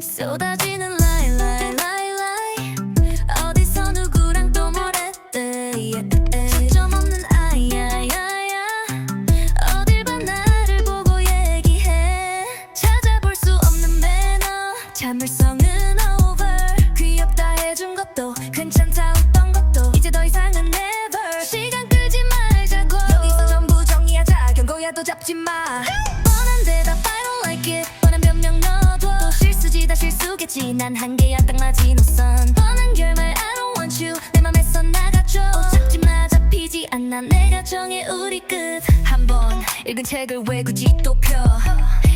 쏟아지는 라이 라이 라이 라이. 어디서 누구랑 또 뭐랬대 점 없는 아야야야 어딜 봐 나를 보고 얘기해. 찾아볼 수 없는 매너. 참을성은 over. 귀엽다 해준 것도 괜찮다 했던 실수겠지. 난 한계야 딱 우선. 뻔한 결말 I don't want you. 내 맘에서 나가줘. 마 잡히지 않아. 내가 정해 우리 끝. 한 번 읽은 책을 왜 굳이 또 펴?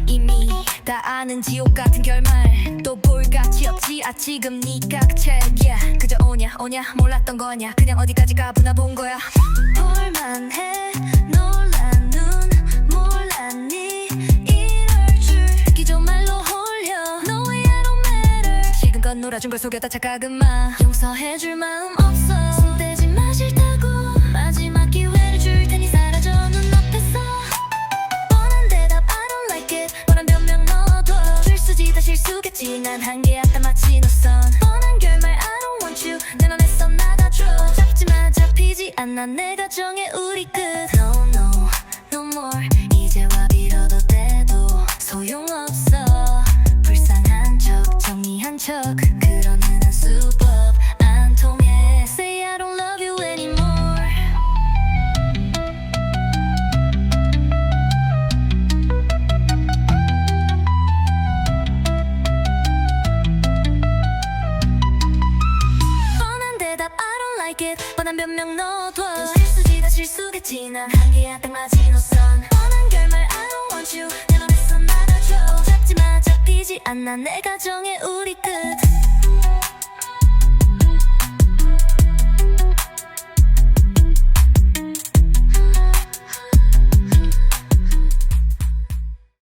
이미 다 아는 지옥 같은 결말. 또 볼 가치 없지. 아 지금 네가 그 책이야. 그저 오냐 오냐 몰랐던 거냐. 그냥 어디까지 가보나 본 거야. 볼만해. 놀 놀아준 걸 속였다 착각은 마. 용서해줄 마음 없어. 손대지 마 싫다고. 마지막 기회를 줄 테니 사라져 눈앞에서. 뻔한 대답 I don't like it. 뻔한 변명 넣어도 실수지 다 실수겠지. 난 한계야 딱 맞힌 우선. 뻔한 결말 I don't want you. 내 맘에서 나가줘. 잡지 마 잡히지 않아. 내가 정해 우리 끝. No no no more. 이제와 빌어도 돼도 소용없어. 불쌍한 척 정리한 척 like it 뻔한 변명 넣어도 실수지 다 실수겠지 난 한계야 딱 우선. 뻔한 결말 I don't want you. 내 맘에서 나가줘. 잡지 마. 잡히지 않아. 내가 정해 우리 끝